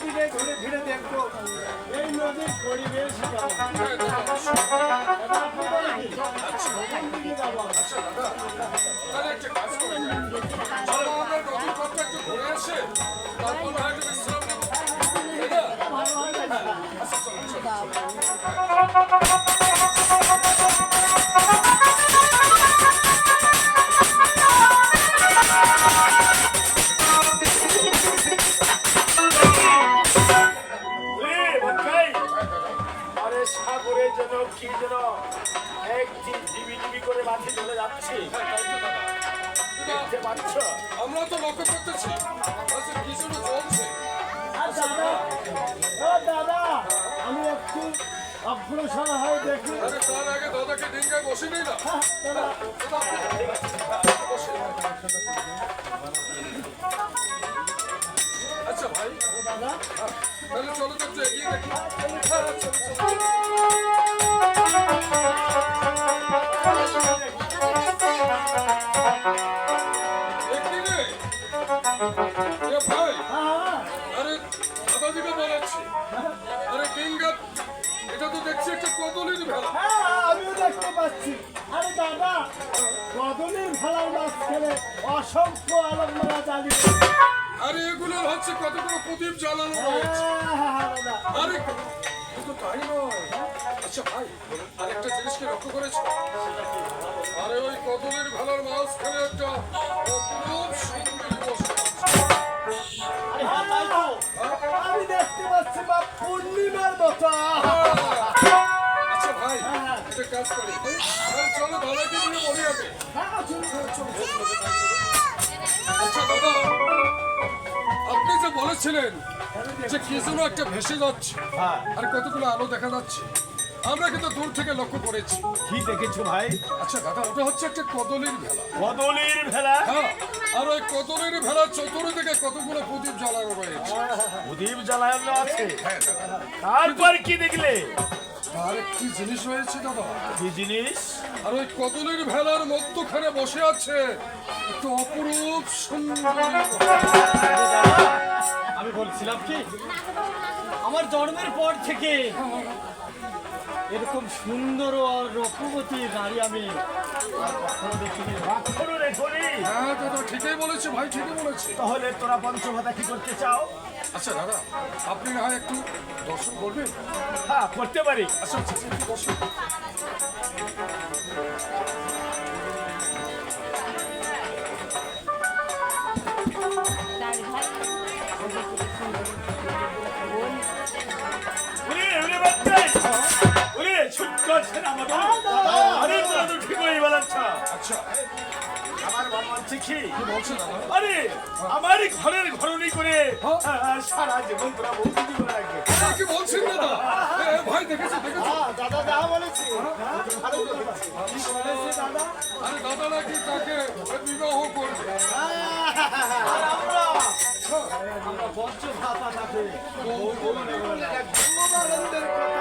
চারিদিকে ঘুরে ফিরে দেখব। এই নদীর পরিবেশ কেমন। হ্যাঁ, মাঠে চলে যাচ্ছি। হ্যাঁ। দেখতে পাচ্ছ আমরা তো লক্ষ্য করতেছি আচ্ছা কি যেন চলছে? দাদা ও দাদা আমি একটু অগ্রসর হয়ে দেখি। তার আগে দাদাকে ডিঙ্গায় বসে নেই না। তাহলে চলো চলো, এটা তো দেখছি একটা কদলির হ্যাঁ আমিও দেখতে পাচ্ছি আরে দাদা কদলির ভেলার মাঝখানে অসংখ্য আলমরা জ্বালিয়ে আরে এগুলোর হচ্ছে কতগুলো প্রদীপ জ্বালানো রয়েছে। হ্যাঁ আরে কিন্তু তাই নয়। আচ্ছা ভাই আরেকটা জিনিসকে লক্ষ্য করেছ? আরে ওই কদলের ভেলার মাঝখানে একটা অপরূপ সুন্দরী বসে হ্যাঁ আমি দেখতে পাচ্ছি বা পূর্ণিমার মতো। আচ্ছা ভাই একটা কাজ করি। চলো দাদাকে নিয়ে মনে হ্যাঁ চলুন আচ্ছা দাদা আপনি যে বলেছিলেন যে কি যেন একটা ভেসে যাচ্ছে হ্যাঁ। আর কতগুলো আলো দেখা যাচ্ছে আমরা কিন্তু দূর থেকে লক্ষ্য করেছি। কি দেখেছ ভাই? আচ্ছা দাদা ওটা হচ্ছে একটা কদলের ভেলা। কদলির ভেলা? হ্যাঁ আর ওই কদলের ভেলা চতুর্দিকে কতগুলো প্রদীপ জ্বালানো রয়েছে। প্রদীপ জ্বালানো আছে। হ্যাঁ তারপর কি দেখলে? আর একটি জিনিস রয়েছে দাদা? কি জিনিস? আর ওই কদলের ভেলার মধ্যখানে বসে আছে একটু অপরূপ সুন্দর আমি বলছিলাম কি আমার জন্মের পর থেকে এরকম সুন্দর আর রূপবতী নারী আমি হ্যাঁ দাদা ঠিকই বলেছে ভাই ঠিকই বলেছে তাহলে তোরা পঞ্চভাতা কি করতে চাও? আচ্ছা দাদা আপনি না হয় একটু দর্শন করবেন হ্যাঁ করতে পারি। আচ্ছা আচ্ছা আচ্ছা, দর্শন ছোট্ট ছেনা মতো আরে তো ঠিক হয়ে বেলাচ্ছ আচ্ছা। আমার বাবা কি কি আরে আমারই ঘরের ঘরনি করে আহ, সারা জীবন তোরা বৌদি দিব রাখবে কি বলছেন দাদা? এ, এ, ভাই দেখেছ দেখেছ? দাদা যা বলেছি। ভালো বলেছি দাদা? আরে দাদা নাকি তাকে বিবাহ করবে। আর আমরা আমরা বঞ্চ ভাতা ভগবানদের কথা।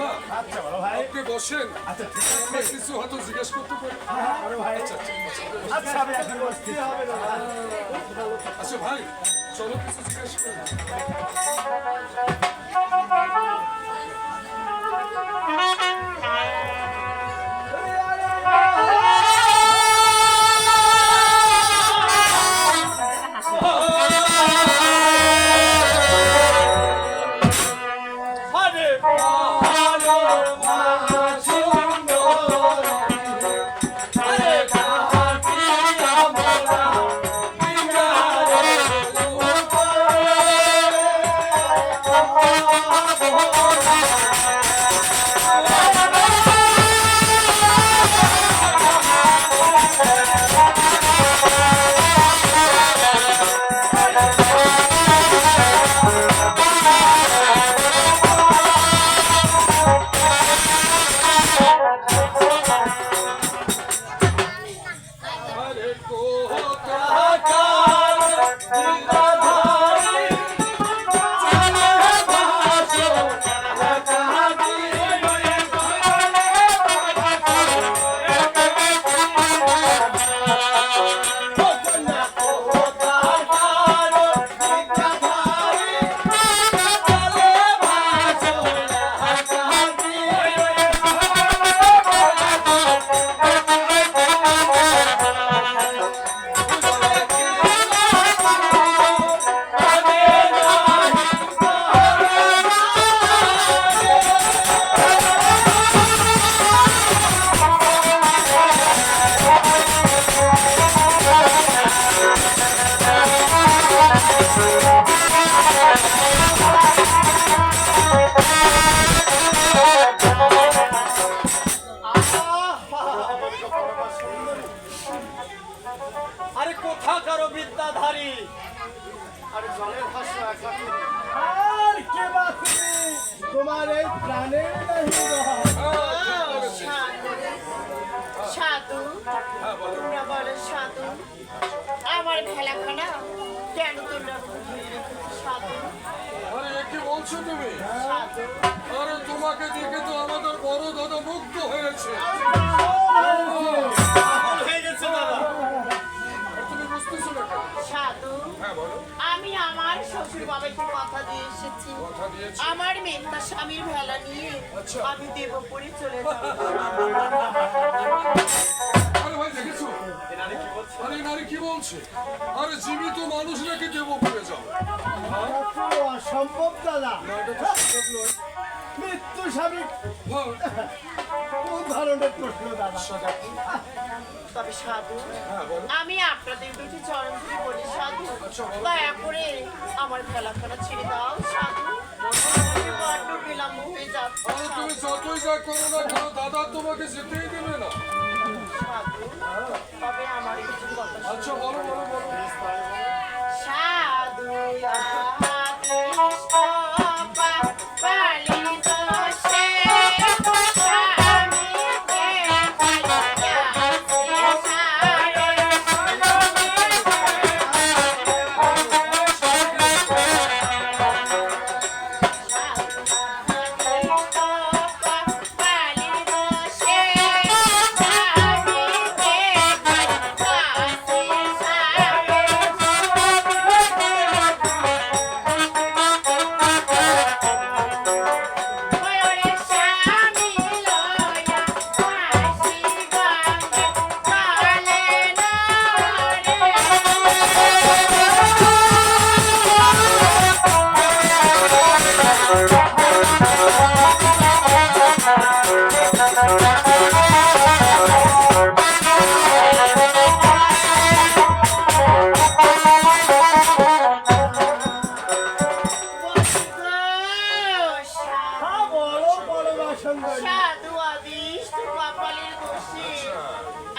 দাদা আচ্ছা বলো ভাই। আপনি বসেন। আচ্ছা ঠিক আছে। আমরা কিছু হয়তো জিজ্ঞেস করতে পারি। বলো ভাই। আচ্ছা আমি এখন হবে দাদা আচ্ছা ভাই চলো কিছু জিজ্ঞেস করি। আর কে বাঁচবে তোমার এই প্রাণের হ্যাঁ। সাধু হ্যাঁ, তোমরা বলো সাধু। আমার ভেলাখানা কেন তোমরা সাধু। আরে কি বলছো তুমি? সাধু। আরে তোমাকে দেখে তো আমাদের বড় দাদা মুগ্ধ হয়েছে। সাধু হ্যাঁ আমি আমার শ্বশুর বাবাকে কথা দিয়ে এসেছি। আমার মেয়েটা স্বামীর ভেলা নিয়ে আচ্ছা। আমি দেবপুরে চলে যাব। আরে ভাই দেখেছ? আরে এই নারী কি বলছে? আরে জীবিত মানুষ নাকি দেবো করে যাও অসম্ভব দাদা। মৃত্যু স্বামী। কোন ধরনের প্রশ্ন দাদা। তবে সাধু। হ্যাঁ আমি আপনাদের দুটি চরণ ধরে বলি সাধু। আচ্ছা, দয়া করে আমার ভেলাখানা ছেড়ে দাও সাধু। বড্ড বিলম্ব হয়ে যাচ্ছে তুমি যতই যা করো না কেন দাদা তোমাকে যেতেই দেবে না। সাধু। তবে আমার কিছু কথা আচ্ছা বলো বলো।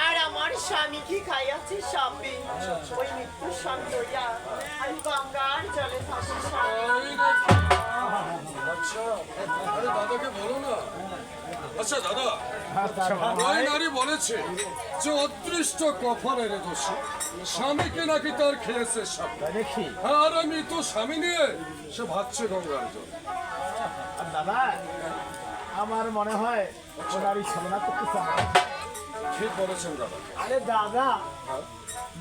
আর আমার খাইয়াছে স্বামী এই নাকি? আচ্ছা দাদা ওই নারী বলেছে যে অদৃষ্ট কফারের দোষী স্বামীকে নাকি তার খেয়েছে আর আমি তো স্বামী নিয়ে সে ভাবছে গঙ্গার জল দাদা আমার মনে হয় ওনারই সামনা করতে চায় ঠিক বলেছেন দাদা। আরে দাদা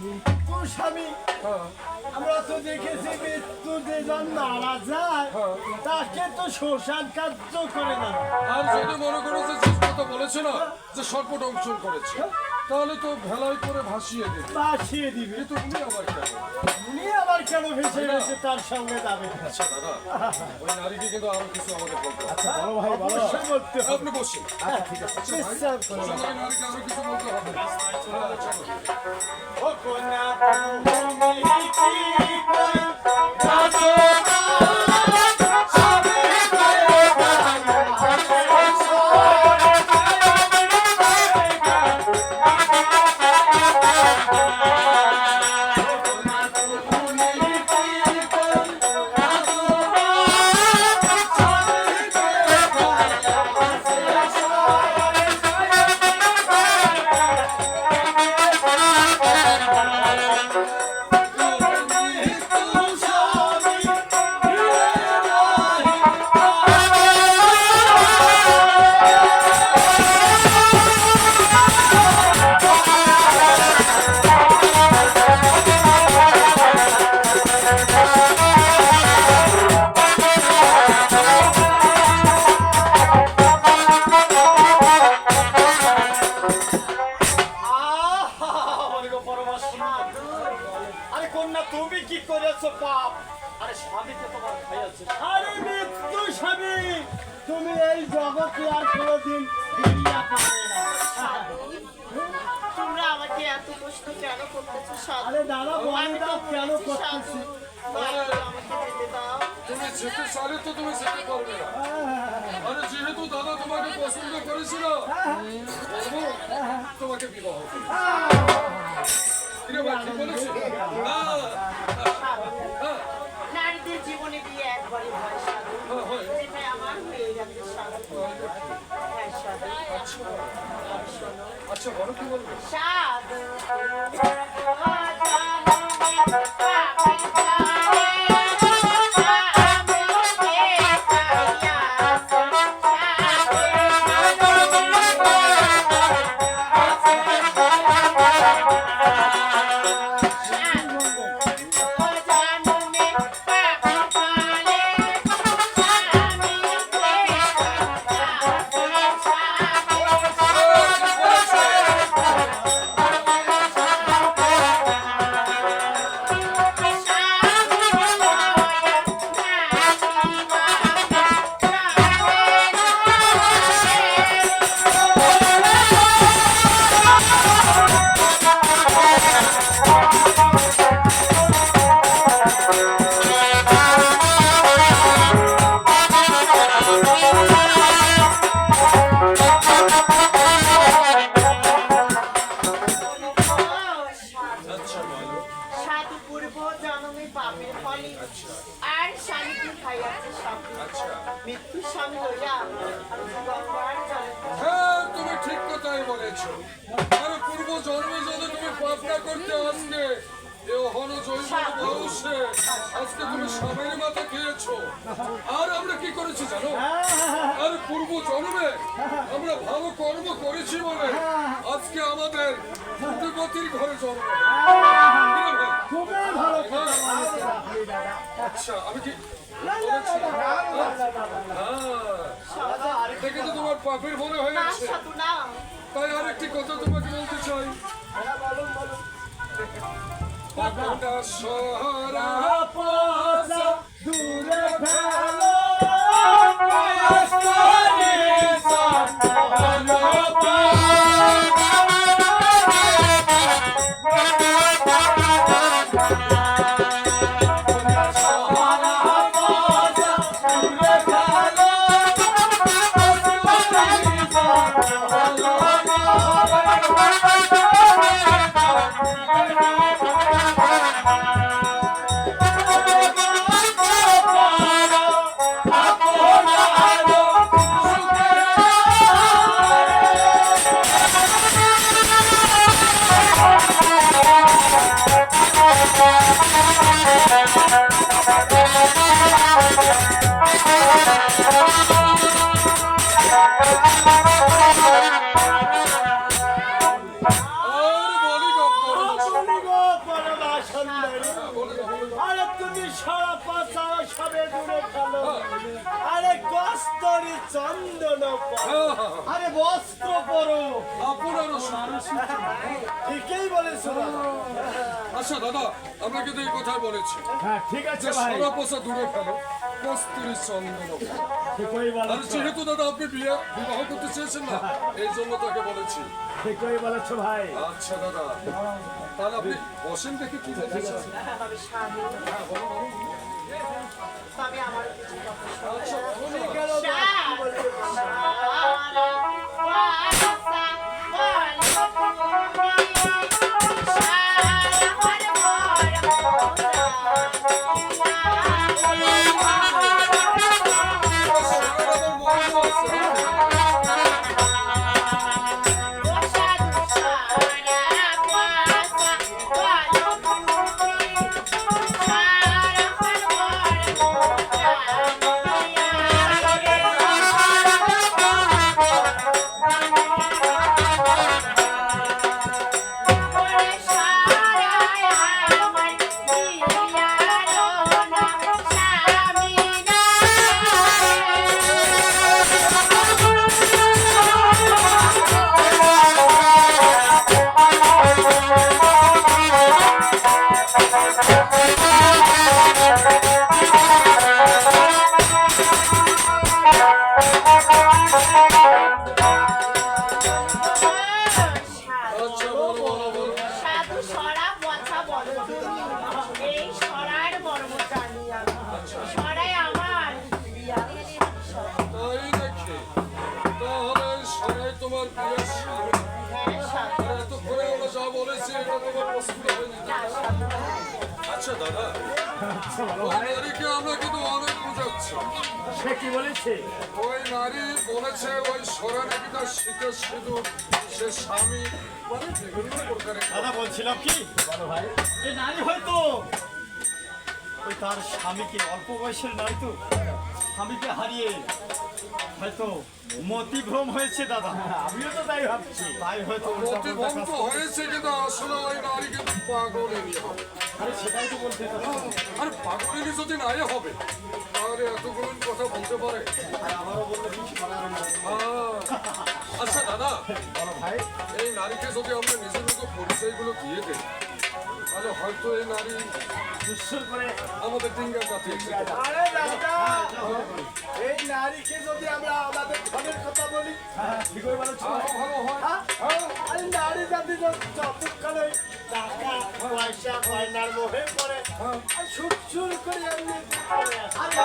মৃত্যু স্বামী। হ্যাঁ। আমরা তো দেখেছি মৃত্যু যেজন মারা যায় হ্যাঁ। তাকে তো শ্মশান কার্য করে না। আর যদি মনে করো যে যে কথা বলেছে না যে সর্পদংশন করেছে তাহলে তো ভেলায় করে ভাসিয়ে দেবে। বাসিয়ে দিবে। কিন্তু উনি আবার কেন? উনি আবার কেন ভেসে গেছে তার সঙ্গে যাবে আচ্ছা দাদা ওই নারীকে কিন্তু আরও কিছু আমাদের বলতে হবে। বলো ভাই অবশ্যই বলতে হবে। আপনি বসুন। আচ্ছা ঠিক আছে। বিশ্বাস করো। ওই নারীকে আরও কিছু বলতে হবে। হ্যাঁ, ও কন্যা, তুমি কি আরে দাদা বলে দাও কেন করতেছো। তুমি যেতে তুমি করবে আরে যেহেতু দাদা পছন্দ করেছিল তোমাকে বিবাহ নারীদের জীবনে বিয়ে একবারে ভয় সাধন হ্যাঁ, আমার হয়ে গেছে আচ্ছা বলো কি বলবে? সাধু বয়সে আজকে তুমি স্বামীর মাথা খেয়েছো আর আমরা কি করেছি জানো আর পূর্ব জন্মে আমরা ভালো কর্ম করেছি বলে আজকে আমাদের পুত্রপতির ঘরে জন্ম আচ্ছা আমি কি হ্যাঁ দেখে তো তোমার পাপের মনে হয়েছে না তাই আরেকটি কথা তোমাকে বলতে চাই পাপটা সহারা আপসা দূরে ফেলো আর আরে বস্ত্র পরো। আপনারও সুন্দর। ঠিকই বলেছ আচ্ছা দাদা আমরা কিন্তু এই কথাই বলেছি। হ্যাঁ ঠিক আছে ভাই। সারা পোষা দূরে ফেলো কস্তুরি চন্দন। ঠিকই আর যেহেতু দাদা আপনি বিয়ে বিবাহ করতে চেয়েছেন না এই জন্য তাকে বলেছি। ঠিকই বলেছ ভাই। আচ্ছা দাদা তাহলে আপনি বসেন দেখে কি বলতে চান? তবে স্বামী। তবে আমার কিছু কথা আচ্ছা সে কি বলেছে? ওই নারী বলেছে ওই সরা তার শীতের সিঁদুর সে স্বামী দাদা বলছিলাম কি? এই নারী হয়তো ওই তার স্বামীকে অল্প বয়সের নারী তো স্বামীকে হারিয়ে হয়তো মতিভ্রম হয়েছে দাদা। আমিও তো তাই ভাবছি। তাই হয়তো প্রতিবন্ধ কাজ- হয়েছে কিন্তু আসলে ওই নারী কিন্তু পাগলেরই হবে। আরে সেটাই তো বলতে। আর পাগলেরই যদি নাই হবে। তাহলে এতগুলো কথা বলতে পারে। আর আমারও বললে কিছু করার আচ্ছা দাদা। ভাই। এই নারীকে যদি আমরা নিজের মতো পরিচয়গুলো দিয়ে দেই তাহলে হয়তো এই নারী আমাদের ডিঙ্গা কাটিয়েছে আরে দাদা এই নারীকে যদি আমরা আমাদের ঘরের কথা বলি হ্যাঁ ঠিকই বলেছ। আরও ভালো হয় হ্যাঁ? আরে নারী জাতি যতক্ষণে টাকা পয়সা গয়নার মোহে পড়ে। সুর সুর করে এমনি করে আসে। আরে